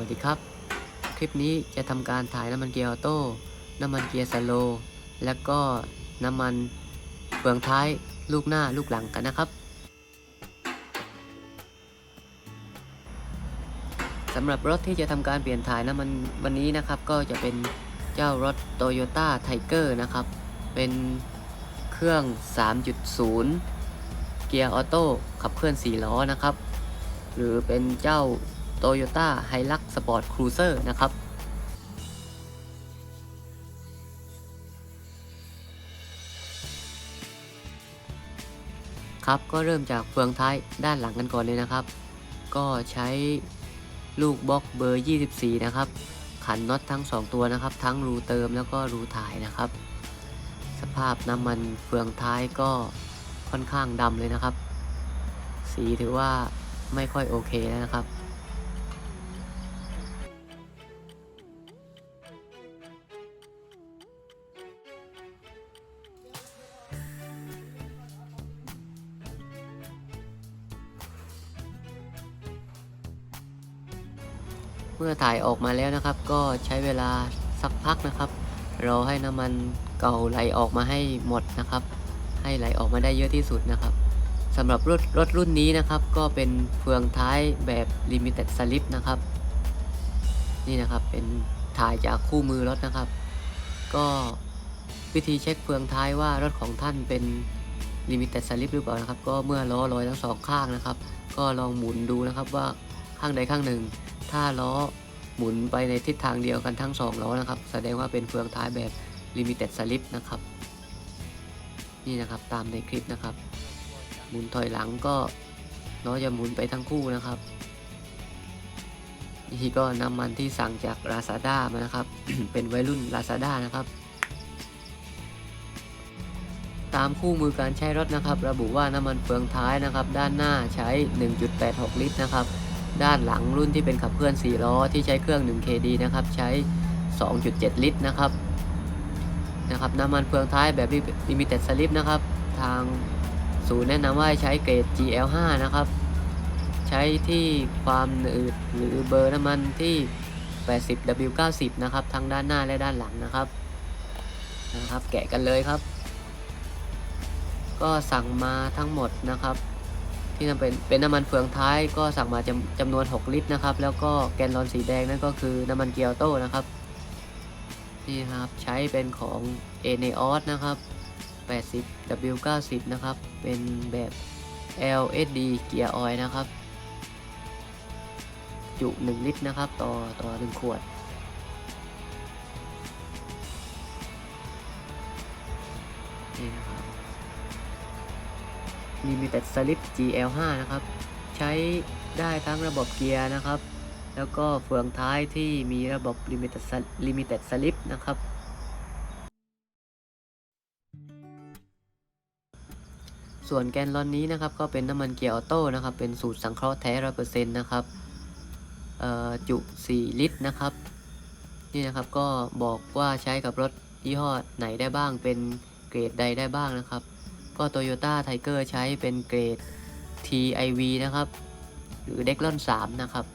วัสดีครับ คลิปนี้จะทำการถ่ายน้ำมันเกียร์ออโต้ น้ำมันเกียร์สโล และก็น้ำมันเฟืองท้ายลูกหน้าลูกหลังกันนะครับสำหรับรถที่จะทำการเปลี่ยนถ่ายน้ำมันวันนี้นะครับ ก็จะเป็นเจ้ารถ Toyota Tiger นะครับ เป็นเครื่อง 3.0 เกียร์ออโต้ขับเคลื่อน 4 ล้อนะครับ หรือเป็นเจ้า Toyota Hilux Sport Cruiser นะครับครับก็เริ่มจากเฟืองท้ายด้านหลังกันก่อนเลยนะครับ ก็ใช้ลูกบล็อกเบอร์ 24 นะครับ ขันน็อตทั้ง 2 ตัวนะครับ ทั้งรูเติมแล้วก็รูถ่ายนะครับ สภาพน้ำมันเฟืองท้ายก็ค่อนข้างดำเลยนะครับ สีถือว่าไม่ค่อยโอเคแล้วนะครับ ถ่ายออกมาแล้วนะครับ ก็ใช้เวลาสักพักนะครับรอให้น้ำมันเก่าไหลออกมาให้หมดนะครับ ให้ไหลออกมาได้เยอะที่สุดนะครับสำหรับรถรถรุ่นนี้นะครับ ก็เป็นเฟืองท้ายแบบ Limited Slip นะครับ นี่นะครับเป็นถ่ายจากคู่มือรถนะครับ ก็วิธีเช็คเฟืองท้ายว่ารถของท่านเป็น Limited Slip หรือเปล่านะครับ ก็เมื่อล้อลอยทั้งสองข้างนะครับ ก็ลองหมุนดูนะครับว่าข้างใดข้างหนึ่ง ถ้าล้อ หมุนไปในทิศทางเดียวกันทั้งสองล้อนะครับ แสดงว่าเป็นเฟืองท้ายแบบ Limited Slip นะครับ นี่นะครับตามในคลิปนะครับ หมุนถอยหลังก็ล้อจะหมุนไปทั้งคู่นะครับนี่ก็น้ำมันที่สั่งจาก Lazada มานะครับ เป็นวัยรุ่น Lazada นะครับ ตามคู่มือการใช้รถนะครับ ระบุว่าน้ำมันเฟืองท้ายนะครับ ด้านหน้าใช้ 1.86 ลิตรนะครับ ด้านหลังรุ่นที่เป็นขับเคลื่อน 4 ล้อที่ใช้เครื่อง 1KD นะครับ ใช้ 2.7 ลิตรนะครับนะครับน้ำมันเฟืองท้ายแบบ Limited Slip นะครับ ทางศูนย์แนะนำว่าให้ใช้เกรด GL5 นะครับ ใช้ที่ความหนืดหรือเบอร์น้ำมันที่ 80W90 นะครับ ทั้งด้านหน้าและด้านหลังนะครับนะครับ แกะกันเลยครับ ก็สั่งมาทั้งหมดนะครับ ที่นำเป็นเป็นน้ำมันเฟืองท้ายก็สั่งมาจำจำนวน 6 ลิตรนะครับ แล้วก็แกนลอนสีแดงนั่นก็คือน้ำมันเกียวโต้นะครับนี่ครับใช้เป็นของ e n e o s นะครับ 80W90 นะครับ เป็นแบบ LSD เกียร์ออยนะครับ จุ 1 ลิตรนะครับ ต่อต่อ 1 ขวด Limited Slip GL5 นะครับ ใช้ได้ทั้งระบบเกียร์นะครับ แล้วก็เฟืองท้ายที่มีระบบ Limited Sl- Limited Slip นะครับ ส่วนแกนลอนนี้นะครับก็เป็นน้ำมันเกียร์ออโต้นะครับ เป็นสูตรสังเคราะห์แท้ร้อยเปอร์เซ็นต์นะครับจุ 4 ลิตรนะครับ นี่นะครับก็บอกว่าใช้กับรถยี่ห้อไหนได้บ้างเป็นเกรดใดได้บ้างนะครับ ก็ Toyota Tiger ใช้เป็นเกรด TIV นะครับ หรือ Declon 3นะครับ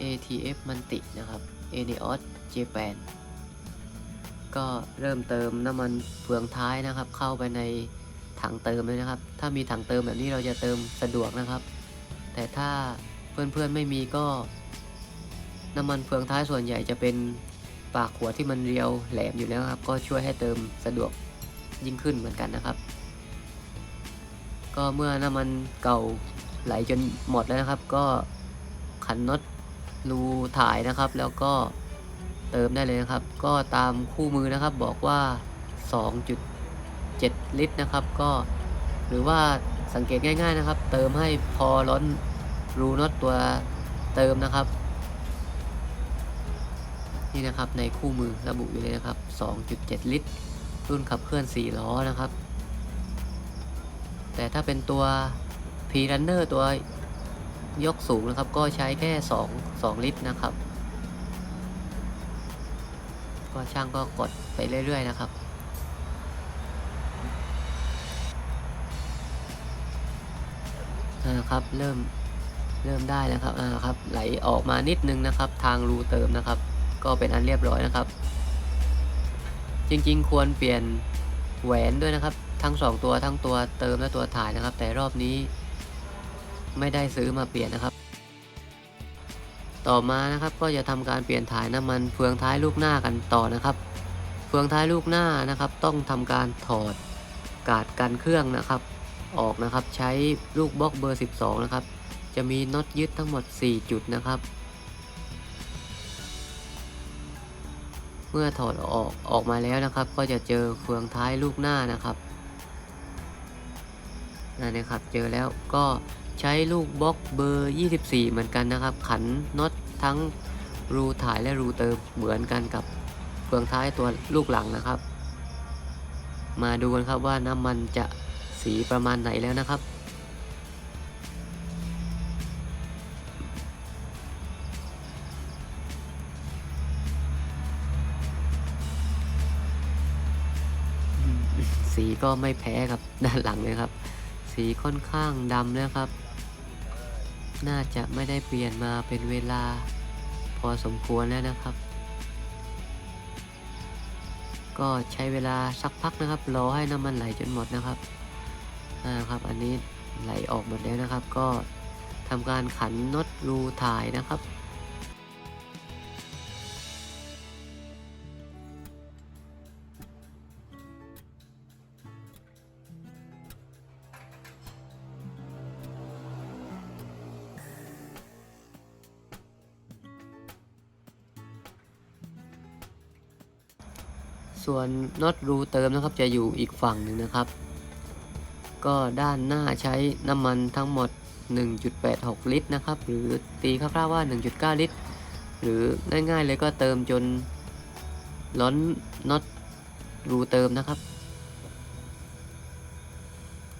ATF มันตินะครับ Eneos Japan ก็เริ่มเติมน้ำมันเฟืองท้ายนะครับ เข้าไปในถังเติมเลยนะครับ ถ้ามีถังเติมแบบนี้เราจะเติมสะดวกนะครับ แต่ถ้าเพื่อนๆไม่มีก็ น้ำมันเฟืองท้ายส่วนใหญ่จะเป็น ปากขวที่มันเรียวแหลมอยู่แล้วครับ ก็ช่วยให้เติมสะดวกยิ่งขึ้นเหมือนกันนะครับ ก็เมื่อน้ำมันเก่าไหลจนหมดแล้วนะครับ ก็ขันน็อตรูถ่ายนะครับ แล้วก็เติมได้เลยนะครับ ก็ตามคู่มือนะครับบอกว่า 2.7 ลิตรนะครับ ก็หรือว่าสังเกตง่าย ๆนะครับ เติมให้พอล้นรูน็อตตัวเติมนะครับ นี่นะครับในคู่มือระบุอยู่เลยนะครับ 2.7 ลิตร รุ่นขับเคลื่อน 4 ล้อนะครับ แต่ถ้าเป็นตัว P-Runner ตัวยกสูงนะครับ ก็ใช้แค่ 2 2 ลิตรนะครับ ก็ช่างก็กดไปเรื่อย ๆ นะครับนะครับเริ่มเริ่มได้นะครับอ่าครับไหลออกมานิดนึงนะครับ ทางรูเติมนะครับ ก็เป็นอันเรียบร้อยนะครับ จริงๆ ควรเปลี่ยนแหวนด้วยนะครับ ทั้งสองตัวทั้งตัวเติมและตัวถ่ายนะครับ แต่รอบนี้ไม่ได้ซื้อมาเปลี่ยนนะครับ ต่อมานะครับก็จะทำการเปลี่ยนถ่ายน้ำมันเฟืองท้ายลูกหน้ากันต่อนะครับ เฟืองท้ายลูกหน้านะครับ ต้องทำการถอดกาดกันเครื่องนะครับ ออกนะครับใช้ลูกบล็อกเบอร์ 12 นะครับ จะมีน็อตยึดทั้งหมด 4 จุดนะครับ เมื่อถอดออกออกมาแล้วนะครับ ก็จะเจอเฟืองท้ายลูกหน้านะครับนั่นนะครับ เจอแล้วก็ใช้ลูกบล็อกเบอร์ 24 เหมือนกันนะครับ ขันน็อตทั้งรูถ่ายและรูเติมเหมือนกันกับเฟืองท้ายตัวลูกหลังนะครับ มาดูกันครับว่าน้ำมันจะสีประมาณไหนแล้วนะครับ สีก็ไม่แพ้กับด้านหลังเลยครับ สีค่อนข้างดำนะครับ น่าจะไม่ได้เปลี่ยนมาเป็นเวลา พอสมควรแล้วนะครับ ก็ใช้เวลาสักพักนะครับรอให้น้ำมันไหลจนหมดนะครับนะครับ อันนี้ไหลออกหมดแล้วนะครับ ก็ทำการขันน็อตรูถ่ายนะครับ ส่วนน็อตรูเติมนะครับจะอยู่อีกฝั่งหนึ่งนะครับ ก็ด้านหน้าใช้น้ำมันทั้งหมด 1.86 ลิตรนะครับ หรือตีคร่าวๆว่า 1.9 ลิตร หรือง่ายๆเลยก็เติมจนล้นน็อตรูเติมนะครับ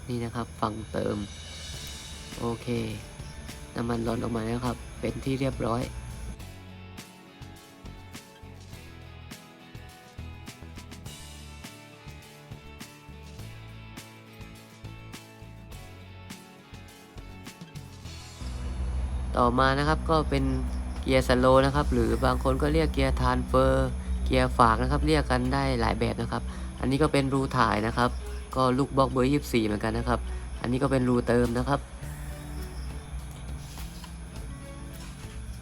นี่นะครับฝั่งเติม โอเค น้ำมันล้นออกมาแล้วครับ เป็นที่เรียบร้อย ต่อมานะครับก็เป็นเกียร์สโลนะครับ หรือบางคนก็เรียกเกียร์ทรานเฟอร์ เกียร์ฝากนะครับ เรียกกันได้หลายแบบนะครับ อันนี้ก็เป็นรูถ่ายนะครับ ก็ลูกบล็อกเบอร์24 เหมือนกันนะครับ อันนี้ก็เป็นรูเติมนะครับ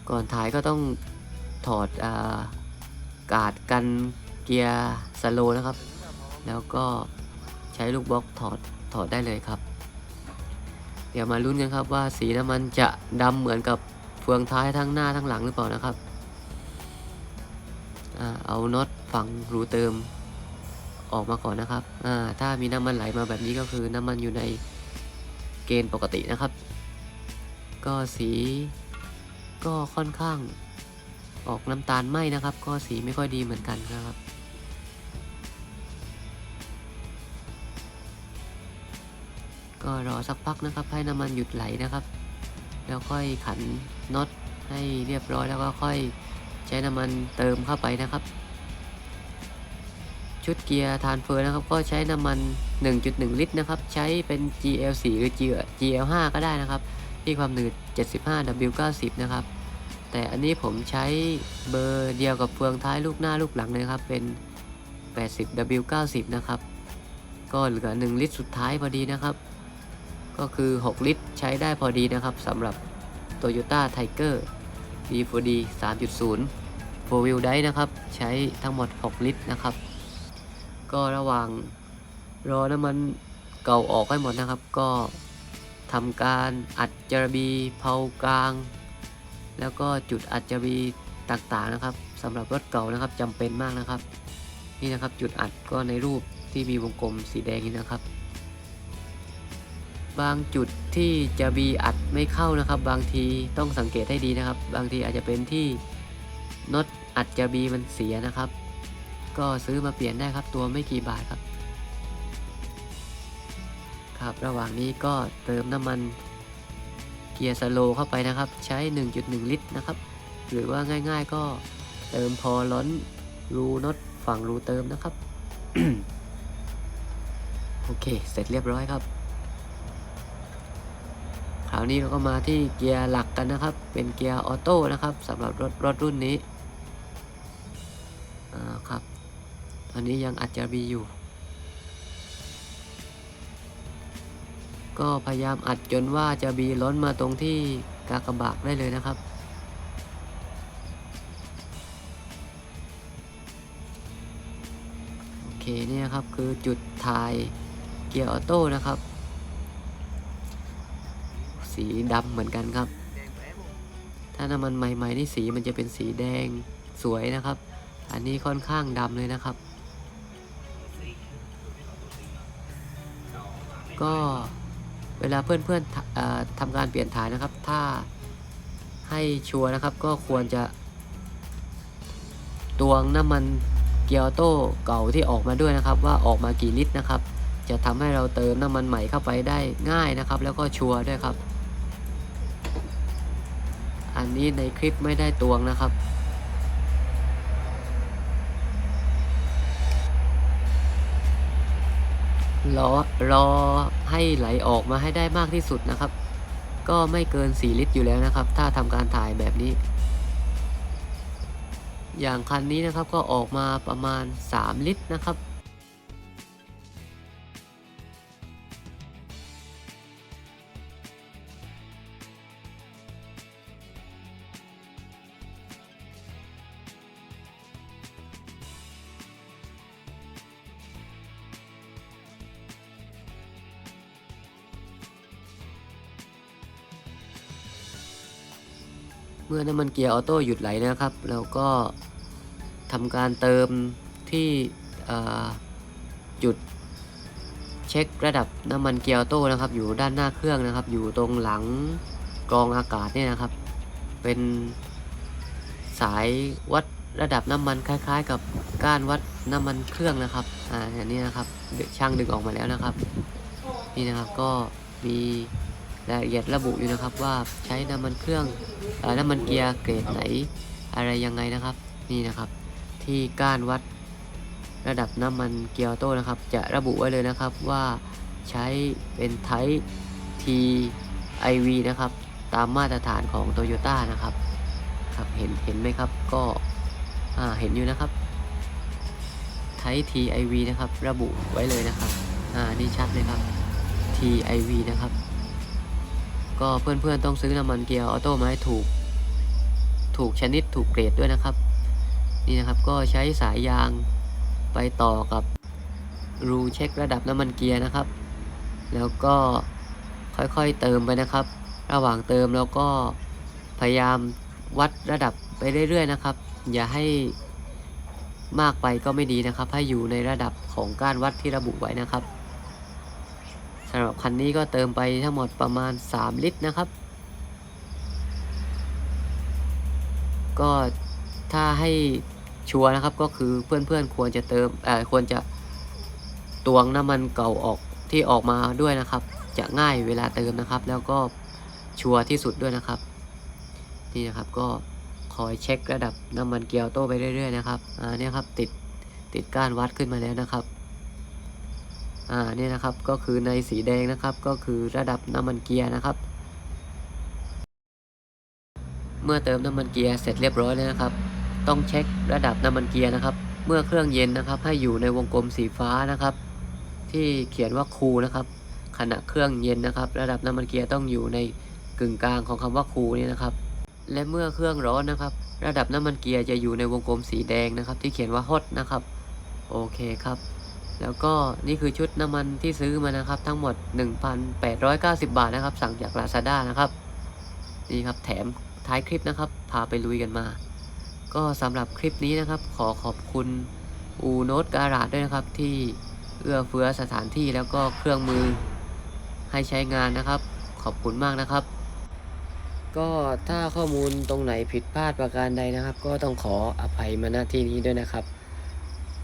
ก่อนถ่ายก็ต้องถอดอากาดกันเกียร์สโลนะครับ แล้วก็ใช้ลูกบล็อกถอดถอดได้เลยครับ เดี๋ยวมาลุ้นกันครับว่าสีน้ำมันจะดำเหมือนกับเฟืองท้ายทั้งหน้าทั้งหลังหรือเปล่านะครับอเอาน็อตฝั่งรูเติมออกมาก่อนนะครับถ้ามีน้ำมันไหลมาแบบนี้ก็คือน้ำมันอยู่ในเกณฑ์ปกตินะครับ ก็สีก็ค่อนข้างออกน้ำตาลไหมนะครับ ก็สีไม่ค่อยดีเหมือนกันนะครับ ก็รอสักพักนะครับ ให้น้ำมันหยุดไหลนะครับ แล้วค่อยขันน็อตให้เรียบร้อยแล้วก็ค่อยใช้น้ำมันเติมเข้าไปนะครับ ชุดเกียร์ทานเฟอร์นะครับ ก็ใช้น้ำมัน 1.1 ลิตรนะครับ ใช้เป็น GL4 หรือ GL5 ก็ได้นะครับ ที่ความหนืด 75W90 นะครับ แต่อันนี้ผมใช้เบอร์เดียวกับเฟืองท้ายลูกหน้าลูกหลังเลยครับ เป็น 80W90 นะครับ ก็เหลือ 1 ลิตรสุดท้ายพอดีนะครับ ก็คือ 6 ลิตรใช้ได้พอดีนะครับสำหรับ Toyota Tiger D4D 3.0 4 wheel drive นะครับ ใช้ทั้งหมด 6 ลิตรนะครับ ก็ระหว่างรอน้ำมันเก่าออกให้หมดนะครับ ก็ทำการอัดจารบีเพากลาง แล้วก็จุดอัดจารบีต่างๆนะครับสำหรับรถเก่านะครับจำเป็นมากนะครับ นี่นะครับจุดอัดก็ในรูปที่มีวงกลมสีแดงนี้นะครับ บางจุดที่จะบีอัดไม่เข้านะครับ บางทีต้องสังเกตให้ดีนะครับ บางทีอาจจะเป็นที่น็อตอัดจะบีมันเสียนะครับ ก็ซื้อมาเปลี่ยนได้ครับ ตัวไม่กี่บาทครับ ครับ ระหว่างนี้ก็เติมน้ำมันเกียร์สโลเข้าไปนะครับ ใช้ 1.1 ลิตรนะครับ หรือว่าง่าย ๆ ก็เติมพอล้นรูน็อตฝั่งรูเติมนะครับ โอเค เสร็จเรียบร้อยครับาวนี้เราก็มาที่เกียร์หลักกันนะครับ เป็นเกียร์ออโต้นะครับสำหรับรถรถรุ่นนี้อ่าครับ ตอนนี้ยังอัดจาบีอยู่ ก็พยายามอัดจนว่าจะบีล้นมาตรงที่กากบากได้เลยนะครับโอเคเนี่ยครับคือจุดถ่ายเกียร์ออโต้นะครับ สีดำเหมือนกันครับ ถ้าน้ำมันใหม่ๆนี่สีมันจะเป็นสีแดงสวยนะครับ อันนี้ค่อนข้างดำเลยนะครับ ก็เวลาเพื่อนๆทำเอ่อทำการเปลี่ยนถ่ายนะครับ ถ้าให้ชัวร์นะครับก็ควรจะ ตวงน้ำมันเกียร์โต้เก่าที่ออกมาด้วยนะครับ ว่าออกมากี่ลิตรนะครับ จะทำให้เราเติมน้ำมันใหม่เข้าไปได้ง่ายนะครับ แล้วก็ชัวร์ด้วยครับ อันนี้ในคลิปไม่ได้ตวงนะครับ รอรอให้ไหลออกมาให้ได้มากที่สุดนะครับ ก็ไม่เกิน 4 ลิตรอยู่แล้วนะครับ ถ้าทำการถ่ายแบบนี้ อย่างคันนี้นะครับก็ออกมาประมาณ 3 ลิตรนะครับ มื่อน้ำมันเกียร์ออโต้หยุดไหลนะครับเราก็ทำการเติมที่จุดเช็คระดับน้ำมันเกียร์ออโต้นะครับ อยู่ด้านหน้าเครื่องนะครับ อยู่ตรงหลังกรองอากาศเนี่ยนะครับ เป็นสายวัดระดับน้ำมันคล้ายๆ กับก้านวัดน้ำมันเครื่องนะครับ อ่าอันนี้นะครับช่างดึงออกมาแล้วนะครับ นี่นะครับก็มี รายละเอียดระบุอยู่นะครับว่าใช้น้ำมันเครื่องอน้ำมันเกียร์เกรดไหน อะไรยังไงนะครับนี่นะครับ ที่ก้านวัดระดับน้ำมันเกียร์โต้นะครับ จะระบุไว้เลยนะครับว่าใช้เป็นไทป์ TIV นะครับ ตามมาตรฐานของ Toyota นะครับครับเห็นเห็นไหมครับก็อ่าเห็นอยู่นะครับไทป์ TIV นะครับ ระบุไว้เลยนะครับอ่านี่ชัดเลยครับ TIV นะครับ ก็เพื่อนๆต้องซื้อน้ำมันเกียร์ออโต้มาให้ถูก ถูกชนิดถูกเกรดด้วยนะครับ นี่นะครับก็ใช้สายยางไปต่อกับรูเช็คระดับน้ำมันเกียร์นะครับ แล้วก็ค่อยๆเติมไปนะครับ ระหว่างเติมแล้วก็พยายามวัดระดับไปเรื่อยๆนะครับ อย่าให้มากไปก็ไม่ดีนะครับ ให้อยู่ในระดับของการวัดที่ระบุไว้นะครับ สำหรับคันนี้ก็เติมไปทั้งหมดประมาณ 3 ลิตรนะครับ ก็ถ้าให้ชัวร์นะครับก็คือเพื่อนๆควรจะเติมเอ่อควรจะตวงน้ำมันเก่าออกที่ออกมาด้วยนะครับ จะง่ายเวลาเติมนะครับ แล้วก็ชัวร์ที่สุดด้วยนะครับ นี่นะครับก็คอยเช็คระดับน้ำมันเกียร์โต้ไปเรื่อยๆนะครับอ่าเนี่ยครับติดติดก้านวัดขึ้นมาแล้วนะครับ อ่าเนี่ยนะครับก็คือในสีแดงนะครับก็คือระดับน้ำมันเกียร์นะครับ เมื่อเติมน้ำมันเกียร์เสร็จเรียบร้อยแล้วนะครับ ต้องเช็คระดับน้ำมันเกียร์นะครับ เมื่อเครื่องเย็นนะครับให้อยู่ในวงกลมสีฟ้านะครับ ที่เขียนว่าคูนะครับ ขณะเครื่องเย็นนะครับ ระดับน้ำมันเกียร์ต้องอยู่ในกึ่งกลางของคำว่าคูนี่นะครับ และเมื่อเครื่องร้อนนะครับ ระดับน้ำมันเกียร์จะอยู่ในวงกลมสีแดงนะครับ ที่เขียนว่าฮอตนะครับ โอเคครับ แล้วก็นี่คือชุดน้ำมันที่ซื้อมานะครับ ทั้งหมด 1,890 บาทนะครับ สั่งจาก Lazada นะครับนี่ครับแถมท้ายคลิปนะครับ พาไปลุยกันมา ก็สำหรับคลิปนี้นะครับ ขอขอบคุณอูโนตการาดด้วยนะครับ ที่เอื้อเฟื้อสถานที่แล้วก็เครื่องมือให้ใช้งานนะครับ ขอบคุณมากนะครับ ก็ถ้าข้อมูลตรงไหนผิดพลาดประการใดนะครับ ก็ต้องขออภัยมาณที่นี้ด้วยนะครับ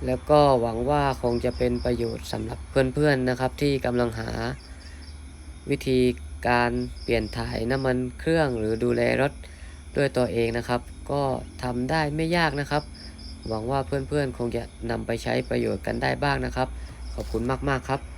แล้วก็หวังว่าคงจะเป็นประโยชน์สำหรับเพื่อนๆนะครับ ที่กำลังหาวิธีการเปลี่ยนถ่ายน้ำมันเครื่องหรือดูแลรถด้วยตัวเองนะครับ ก็ทำได้ไม่ยากนะครับ หวังว่าเพื่อนๆคงจะนำไปใช้ประโยชน์กันได้บ้างนะครับ ขอบคุณมากๆครับ